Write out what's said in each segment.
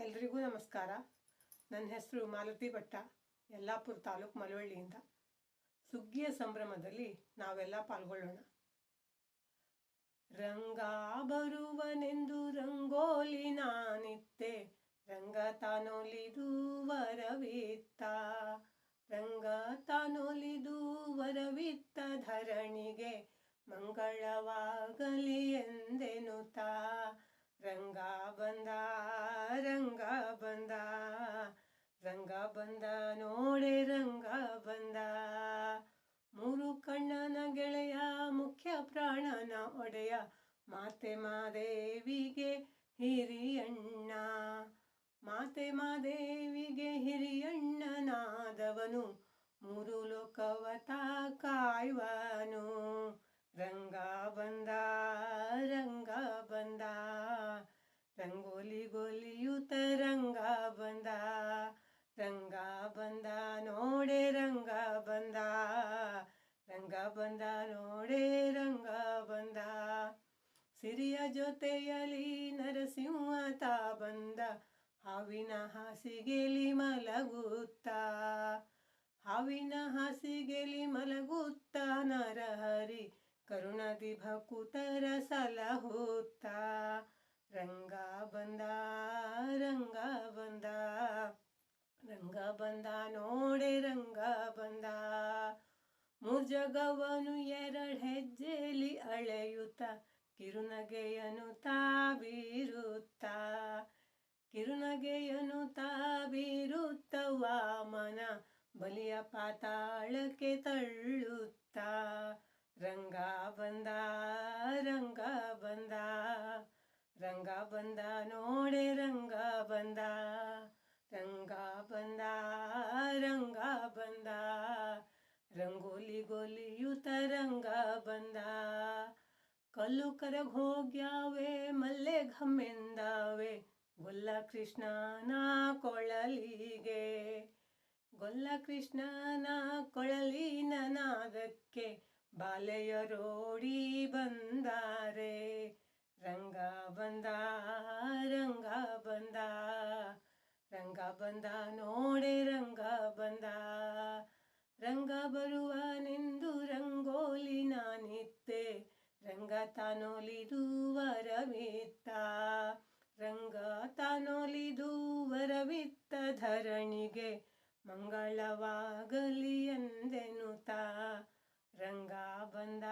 ಎಲ್ರಿಗೂ ನಮಸ್ಕಾರ. ನನ್ನ ಹೆಸರು ಮಾಲತಿ ಭಟ್ಟ, ಯಲ್ಲಾಪುರ ತಾಲೂಕು ಮಲವಳ್ಳಿಯಿಂದ ಸುಗ್ಗಿಯ ಸಂಭ್ರಮದಲ್ಲಿ ನಾವೆಲ್ಲ ಪಾಲ್ಗೊಳ್ಳೋಣ. ರಂಗ ಬರುವನೆಂದು ರಂಗೋಲಿ ನಾನಿತ್ತೆ, ರಂಗ ತಾನೊಲಿದು ವರವಿತ್ತ. ರಂಗ ತಾನೊಲಿದು ವರವಿತ್ತ ಧರಣಿಗೆ, ಮಂಗಳವಾಗಲಿ ಎಂದೆನುತಾ ರಂಗ ಬಂದ ರಂಗ ಬಂದ ರಂಗ ಬಂದ ನೋಡೆ, ರಂಗ ಬಂದ. ಮೂರು ಕಣ್ಣನ ಗೆಳೆಯ, ಮುಖ್ಯ ಪ್ರಾಣನ ಒಡೆಯ, ಮಾತೆ ಮಾದೇವಿಗೆ ಹಿರಿಯಣ್ಣ. ಮಾತೆ ಮಾದೇವಿಗೆ ಹಿರಿಯಣ್ಣನಾದವನು, ಮೂರು ಲೋಕವತ ಕಾಯುವನು. ರಂಗ ಬಂದ, ರಂಗ ಸಿರಿಯ ಜೊತೆಯಲಿ ತಾ ಬಂದ ಹಾವಿನ ಹಾಸಿಗೆಲಿ ಮಲಗುತ್ತ. ಹಾವಿನ ಹಾಸಿಗೆಲಿ ಮಲಗುತ್ತ, ನರಹರಿ ಕರುಣದಿ ಭಕುತರ ಸಲಹುತ್ತ. ರಂಗ ಬಂದ ರಂಗ ಬಂದ ರಂಗ ಬಂದ ನೋಡೆ, ರಂಗ ಬಂದ. ಮೂರ್ ಎರಡು ಎರಡ್ ಹೆಜ್ಜೆಲಿ ಅಳೆಯುತ್ತ ಕಿರುನಗೆಯನು ತಾವಿರುತ್ತ ಕಿರುನಗೆಯನು ತಾವಿರುತ್ತ ವಾಮನ ಬಲಿಯ ಪಾತಾಳಕ್ಕೆ ತಳ್ಳುತ್ತ. ರಂಗ ಬಂದ ರಂಗ ಬಂದ ರಂಗ ಬಂದ ನೋಡೆ, ರಂಗ ಬಂದ ರಂಗ ಬಂದ ರಂಗ ಬಂದ, ರಂಗೋಲಿ ಗೋಲಿಯುತ ರಂಗ ಬಂದ. ಕಲ್ಲು ಕರಗ್ ಹೋಗ್ಯಾವೆ ಮಲ್ಲೆ ಘಮ್ಮೆಂದಾವೆ ಗೊಲ್ಲ ಕೃಷ್ಣನ ಕೊಳಲಿಗೆ ಗೊಲ್ಲ ಕೃಷ್ಣನ ಕೊಳಲಿನ ನಾದಕ್ಕೆ ಬಾಲೆಯರೋಡಿ ಬಂದಾರೆ. ರಂಗ ತಾನೊಲಿದು ವರವಿತ್ತ ರಂಗ ತಾನೊಲಿದು ವರವಿತ್ತ ಧರಣಿಗೆ ಮಂಗಳವಾಗಲಿ ಎಂದೆನುತಾ ರಂಗ ಬಂದ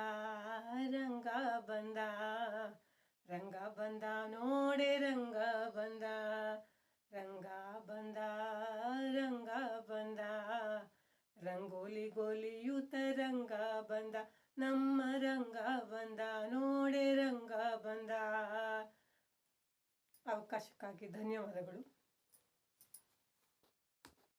ರಂಗ ಬಂದ ರಂಗ ಬಂದ ನೋಡೆ ರಂಗ ಬಂದ. ರಂಗೋಲಿ ಗೋಲಿಯೂತ ರಂಗ ಬಂದ ನಮ್ಮ ರಂಗ ಬಂದ ನೋಡೆ ರಂಗ ಬಂದ. ಅವಕಾಶಕ್ಕಾಗಿ ಧನ್ಯವಾದಗಳು.